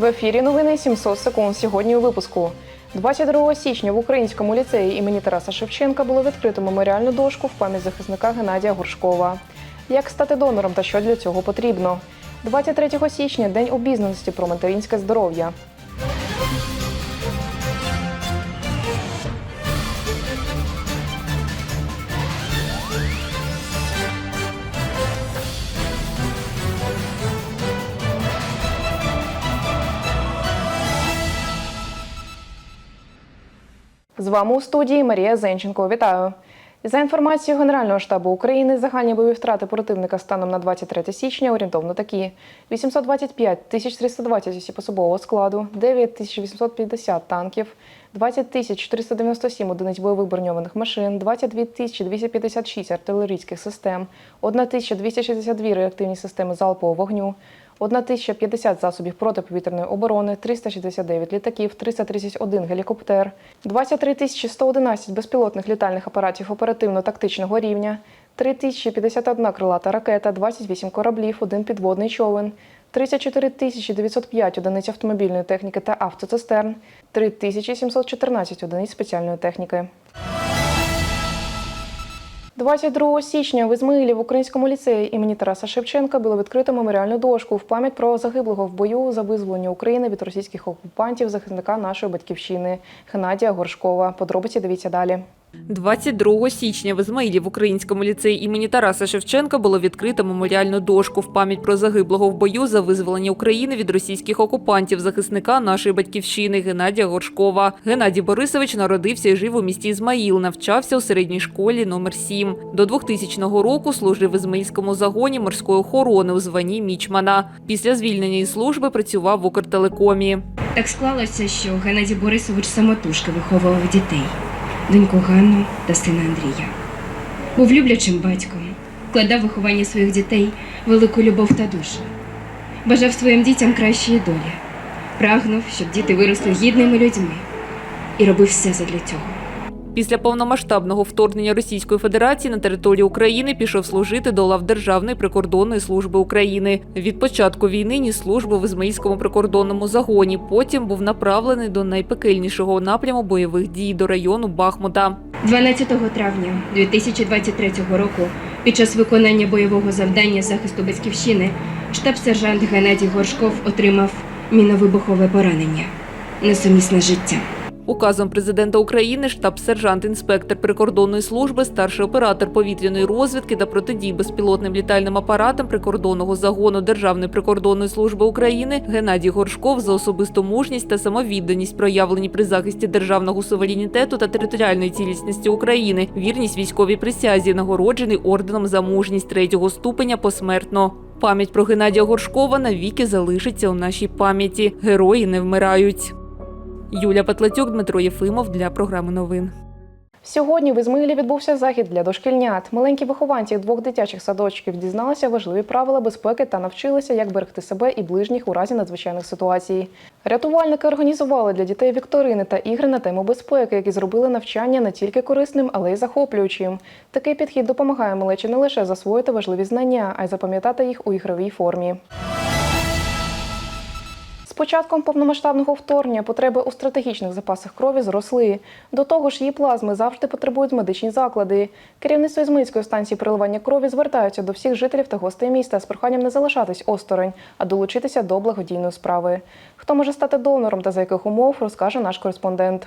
В ефірі новини 700 секунд. Сьогодні у випуску. 22 січня в українському ліцеї імені Тараса Шевченка було відкрито меморіальну дошку в пам'ять захисника Геннадія Горшкова. Як стати донором та що для цього потрібно? 23 січня День обізнаності про материнське здоров'я. З вами у студії Марія Зенченко. Вітаю. За інформацією Генерального штабу України, загальні бойові втрати противника станом на 23 січня орієнтовно такі: 825 тисяч 320 осіб особового складу, 9 тисяч 850 танків, 20 тисяч 497 одиниць бойових броньованих машин, 22 тисячі 256 артилерійських систем, 1 тисяча 262 реактивні системи залпового вогню, 1050 засобів протиповітряної оборони, 369 літаків, 331 гелікоптер, 23 111 безпілотних літальних апаратів оперативно-тактичного рівня, 3051 крилата ракета, 28 кораблів, 1 підводний човен, 34 905 одиниць автомобільної техніки та автоцистерн, 3714 одиниць спеціальної техніки. 22 січня в Ізмаїлі в українському ліцеї імені Тараса Шевченка було відкрито меморіальну дошку в пам'ять про загиблого в бою за визволення України від російських окупантів захисника нашої батьківщини Геннадія Горшкова. Подробиці дивіться далі. 22 січня в Ізмаїлі в українському ліцеї імені Тараса Шевченка було відкрито меморіальну дошку в пам'ять про загиблого в бою за визволення України від російських окупантів, захисника нашої батьківщини Геннадія Горшкова. Геннадій Борисович народився і жив у місті Ізмаїл, навчався у середній школі номер 7 До 2000 року служив в Ізмаїльському загоні морської охорони у званні Мічмана. Після звільнення із служби працював в Укртелекомі. Так склалося, що Геннадій Борисович самотужки виховував дітей, доньку Ганну та сина Андрія. Був люблячим батьком, вкладав виховання своїх дітей велику любов та душу. Бажав своїм дітям кращої долі, прагнув, щоб діти виросли гідними людьми і робив все задля цього. Після повномасштабного вторгнення Російської Федерації на територію України пішов служити до лав Державної прикордонної служби України. Від початку війни ніс службу в Ізмаїльському прикордонному загоні. Потім був направлений до найпекельнішого напряму бойових дій до району Бахмута. 12 травня 2023 року, під час виконання бойового завдання захисту батьківщини, штаб-сержант Геннадій Горшков отримав міновибухове поранення, несумісне з життям. Указом президента України штаб-сержант-інспектор прикордонної служби, старший оператор повітряної розвідки та протидії безпілотним літальним апаратам прикордонного загону Державної прикордонної служби України Геннадій Горшков за особисту мужність та самовідданість, проявлені при захисті державного суверенітету та територіальної цілісності України, вірність військовій присязі, нагороджений орденом за мужність третього ступеня посмертно. Пам'ять про Геннадія Горшкова навіки залишиться у нашій пам'яті. Герої не вмирають. Юля Петлатюк, Дмитро Єфимов для програми новин. Сьогодні в Ізмаїлі відбувся захід для дошкільнят. Маленькі вихованці двох дитячих садочків дізналися важливі правила безпеки та навчилися, як берегти себе і ближніх у разі надзвичайних ситуацій. Рятувальники організували для дітей вікторини та ігри на тему безпеки, які зробили навчання не тільки корисним, але й захоплюючим. Такий підхід допомагає малечі не лише засвоїти важливі знання, а й запам'ятати їх у ігровій формі. Початком повномасштабного вторгнення потреби у стратегічних запасах крові зросли. До того ж, її плазми завжди потребують медичні заклади. Керівництво Ізмаїльської станції переливання крові звертаються до всіх жителів та гостей міста з проханням не залишатись осторонь, а долучитися до благодійної справи. Хто може стати донором та за яких умов, розкаже наш кореспондент.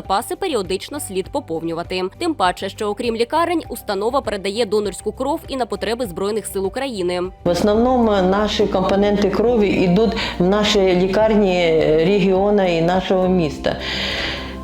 запаси періодично слід поповнювати. Тим паче, що окрім лікарень, установа передає донорську кров і на потреби збройних сил України. В основному наші компоненти крові йдуть в наші лікарні регіону і нашого міста.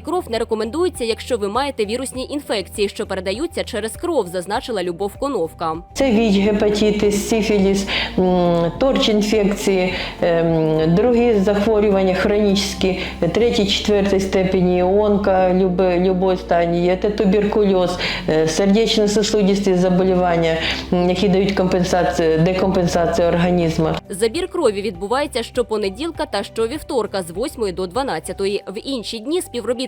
кров не рекомендується, якщо ви маєте вірусні інфекції, що передаються через кров, зазначила Любов Коновка. Це ВІЧ, гепатитис, сифіліс, торч-інфекції, ем, другі захворювання хронічні, третій, четвертій степені, онка, любої стані, це туберкульоз, е, сердечно-сосудисті заболівання, які дають компенсацію, декомпенсацію організму. Забір крові відбувається щопонеділка та щовівторка з 8 до 12. В інші дні співробітники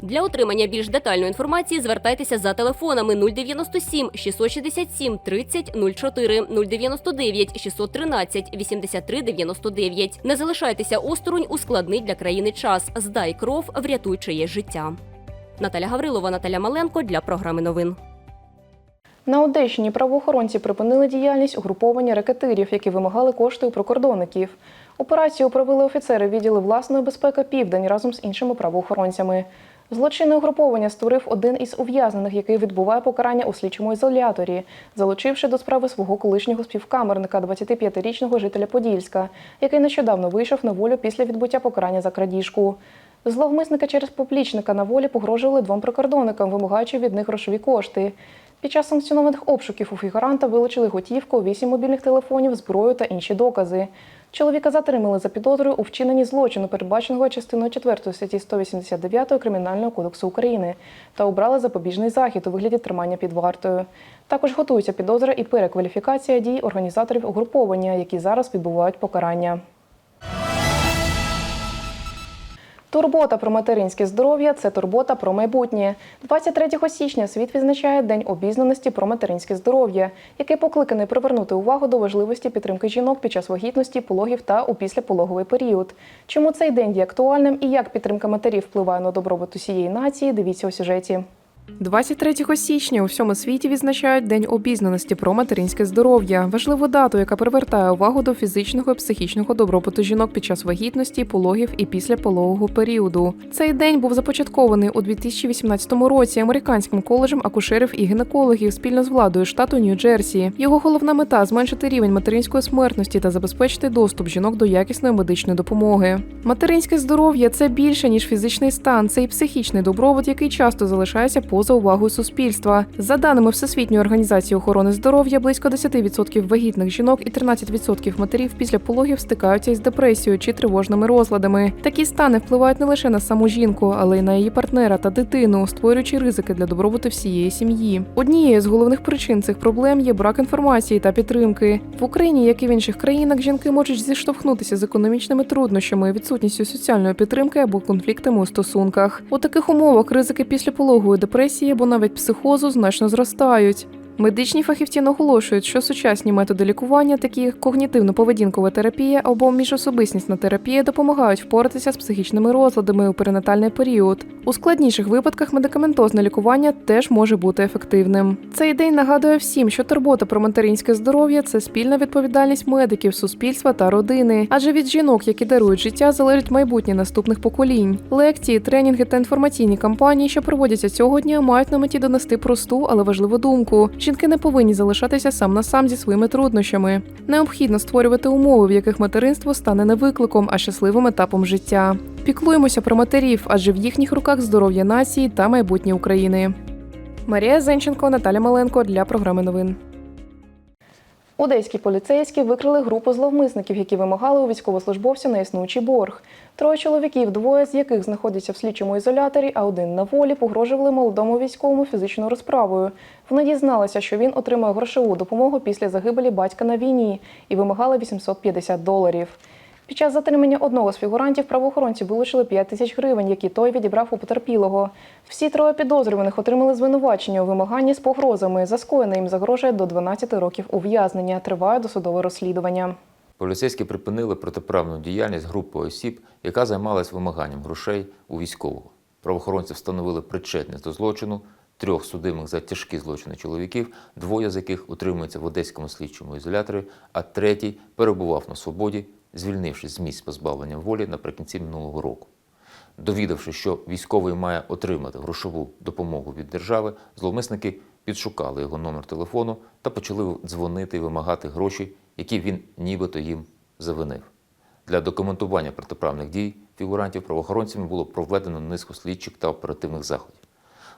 Для отримання більш детальної інформації звертайтеся за телефонами 097 667 30 04, 099 613 83 99. Не залишайтеся осторонь у складний для країни час. Здай кров, врятуй чиє життя. Наталя Гаврилова, Наталя Маленко для програми новин. На Одещині правоохоронці припинили діяльність угруповання рекетирів, які вимагали кошти у прикордонників. Операцію провели офіцери відділу власної безпеки Південь разом з іншими правоохоронцями. Злочинне угруповання створив один із ув'язнених, який відбуває покарання у слідчому ізоляторі, залучивши до справи свого колишнього співкамерника, 25-річного жителя Подільська, який нещодавно вийшов на волю після відбуття покарання за крадіжку. Зловмисника через поплічника на волі погрожували двом прикордонникам, вимагаючи від них грошові кошти. Під час санкціонованих обшуків у фігуранта вилучили готівку, вісім мобільних телефонів, зброю та інші докази. Чоловіка затримали за підозрою у вчиненні злочину, передбаченого частиною 4 статті 189 Кримінального кодексу України, та обрали запобіжний захід у вигляді тримання під вартою. Також готується підозра і перекваліфікація дій організаторів угруповання, які зараз відбувають покарання. Турбота про материнське здоров'я це турбота про майбутнє. 23 січня світ відзначає День обізнаності про материнське здоров'я, який покликаний привернути увагу до важливості підтримки жінок під час вагітності, пологів та у післяпологовий період. Чому цей день є актуальним і як підтримка матерів впливає на добробут усієї нації? Дивіться у сюжеті. 23 січня у всьому світі відзначають День обізнаності про материнське здоров'я, важливу дату, яка привертає увагу до фізичного і психічного добробуту жінок під час вагітності, пологів і після пологового періоду. Цей день був започаткований у 2018 році американським коледжем акушерів і гінекологів спільно з владою штату Нью-Джерсі. Його головна мета зменшити рівень материнської смертності та забезпечити доступ жінок до якісної медичної допомоги. Материнське здоров'я це більше ніж фізичний стан, це і психічний добробут, який часто залишається поза увагою суспільства. За даними Всесвітньої організації охорони здоров'я, близько 10% вагітних жінок і 13% матерів після пологів стикаються із депресією чи тривожними розладами. Такі стани впливають не лише на саму жінку, але й на її партнера та дитину, створюючи ризики для добробуту всієї сім'ї. Однією з головних причин цих проблем є брак інформації та підтримки. В Україні, як і в інших країнах, жінки можуть зіштовхнутися з економічними труднощами, відсутністю соціальної підтримки або конфліктами у стосунках. У таких умовах ризики післяпологової депресії або навіть психозу значно зростають. Медичні фахівці наголошують, що сучасні методи лікування, такі як когнітивно-поведінкова терапія або міжособистісна терапія, допомагають впоратися з психічними розладами у перинатальний період. У складніших випадках медикаментозне лікування теж може бути ефективним. Цей день нагадує всім, що турбота про материнське здоров'я це спільна відповідальність медиків, суспільства та родини. Адже від жінок, які дарують життя, залежить майбутнє наступних поколінь. Лекції, тренінги та інформаційні кампанії, що проводяться цього дня, мають на меті донести просту, але важливу думку. Жінки не повинні залишатися сам на сам зі своїми труднощами. Необхідно створювати умови, в яких материнство стане не викликом, а щасливим етапом життя. Піклуємося про матерів, адже в їхніх руках здоров'я нації та майбутнє України. Марія Зенченко, Наталя Маленко для програми новин. Одеські поліцейські викрили групу зловмисників, які вимагали у військовослужбовця на існуючий борг. Троє чоловіків, двоє з яких знаходяться в слідчому ізоляторі, а один на волі, погрожували молодому військовому фізичною розправою. Вони дізналися, що він отримає грошову допомогу після загибелі батька на війні і вимагали 850 доларів. Під час затримання одного з фігурантів правоохоронці вилучили 5 тисяч гривень, які той відібрав у потерпілого. Всі троє підозрюваних отримали звинувачення у вимаганні з погрозами. За скоєне їм загрожує до 12 років ув'язнення. Триває досудове розслідування. Поліцейські припинили протиправну діяльність групи осіб, яка займалась вимаганням грошей у військового. Правоохоронці встановили причетність до злочину трьох судимих за тяжкі злочини чоловіків, двоє з яких утримуються в одеському слідчому ізоляторі, а третій перебував на свободі, звільнившись з місць позбавлення волі наприкінці минулого року. Довідавши, що військовий має отримати грошову допомогу від держави, зловмисники підшукали його номер телефону та почали дзвонити і вимагати гроші, які він нібито їм завинив. Для документування протиправних дій фігурантів правоохоронцями було проведено низку слідчих та оперативних заходів.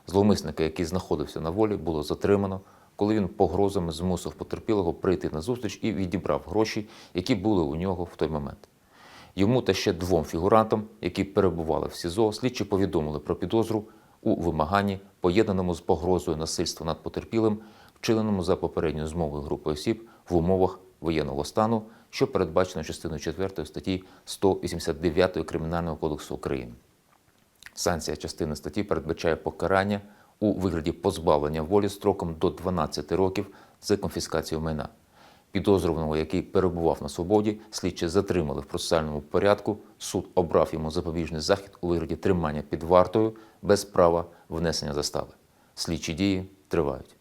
Зловмисника, який знаходився на волі, було затримано, коли він погрозами змусив потерпілого прийти на зустріч і відібрав гроші, які були у нього в той момент. Йому та ще двом фігурантам, які перебували в СІЗО, слідчі повідомили про підозру у вимаганні, поєднаному з погрозою насильства над потерпілим, вчиненому за попередньою змовою групи осіб в умовах воєнного стану, що передбачено частиною 4 статті 189 Кримінального кодексу України. Санкція частини статті передбачає покарання у вигляді позбавлення волі строком до 12 років з конфіскацією майна. Підозрюваного, який перебував на свободі, слідчі затримали в процесуальному порядку. Суд обрав йому запобіжний захід у вигляді тримання під вартою без права внесення застави. Слідчі дії тривають.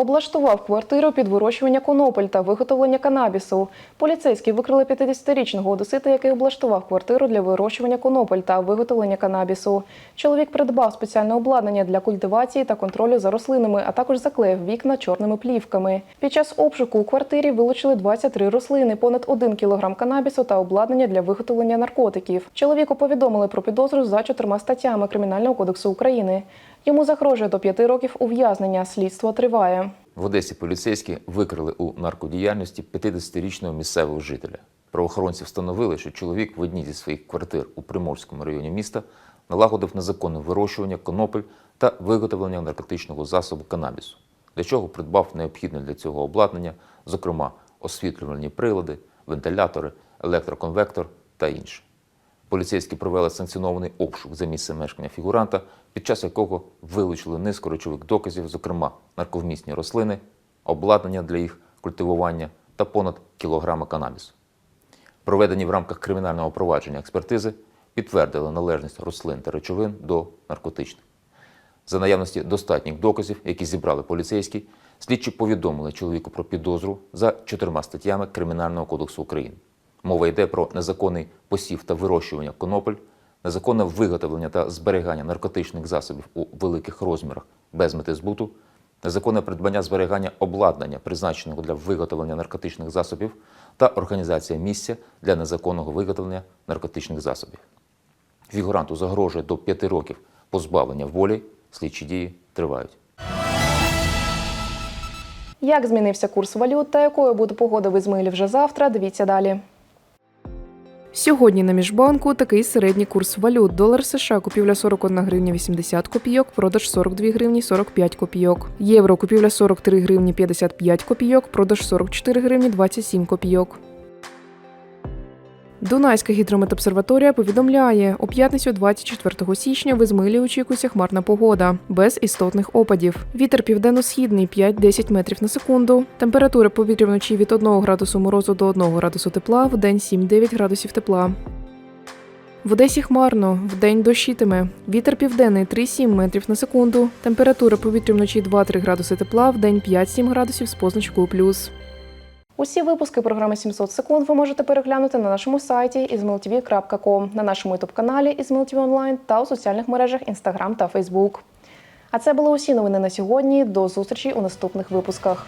Облаштував квартиру під вирощування конопель та виготовлення канабісу. Поліцейські викрили 50-річного одесита, який облаштував квартиру для вирощування конопель та виготовлення канабісу. Чоловік придбав спеціальне обладнання для культивації та контролю за рослинами, а також заклеїв вікна чорними плівками. Під час обшуку у квартирі вилучили 23 рослини, понад 1 кілограм канабісу та обладнання для виготовлення наркотиків. Чоловіку повідомили про підозру за чотирма статтями Кримінального кодексу України. Йому загрожує до п'яти років ув'язнення. Слідство триває. В Одесі поліцейські викрили у наркодіяльності 50-річного місцевого жителя. Правоохоронці встановили, що чоловік в одній зі своїх квартир у Приморському районі міста налагодив незаконне вирощування конопель та виготовлення наркотичного засобу канабісу, для чого придбав необхідне для цього обладнання, зокрема освітлювальні прилади, вентилятори, електроконвектор та інше. Поліцейські провели санкціонований обшук за місцем мешкання фігуранта, під час якого вилучили низку речових доказів, зокрема нарковмісні рослини, обладнання для їх культивування та понад кілограма канабісу. Проведені в рамках кримінального провадження експертизи підтвердили належність рослин та речовин до наркотичних. За наявності достатніх доказів, які зібрали поліцейські, слідчі повідомили чоловіку про підозру за чотирма статтями Кримінального кодексу України. Мова йде про незаконний посів та вирощування конопель, незаконне виготовлення та зберігання наркотичних засобів у великих розмірах без мети збуту, незаконне придбання зберігання обладнання, призначеного для виготовлення наркотичних засобів, та організація місця для незаконного виготовлення наркотичних засобів. Фігуранту загрожує до 5 років позбавлення волі, слідчі дії тривають. Як змінився курс валют та якою буде погода в Ізмаїлі вже завтра, дивіться далі. Сьогодні на міжбанку такий середній курс валют. Долар США купівля 41 гривня 80 копійок, продаж 42 гривні 45 копійок. Євро купівля 43 гривні 55 копійок, продаж 44 гривні 27 копійок. Дунайська гідрометобсерваторія повідомляє, у п'ятницю 24 січня в Ізмилі очікується хмарна погода, без істотних опадів. Вітер південно-східний 5-10 метрів на секунду. Температура повітря вночі від 1 градусу морозу до 1 градусу тепла, в день 7-9 градусів тепла. В Одесі хмарно, вдень дощитиме. Вітер південний 3-7 метрів на секунду. Температура повітря вночі 2-3 градуси тепла, в день 5-7 градусів з позначкою плюс. Усі випуски програми 700 секунд ви можете переглянути на нашому сайті izmailtv.com, на нашому youtube каналі «Ізмилтів онлайн та у соціальних мережах Instagram та Facebook. А це були усі новини на сьогодні. До зустрічі у наступних випусках.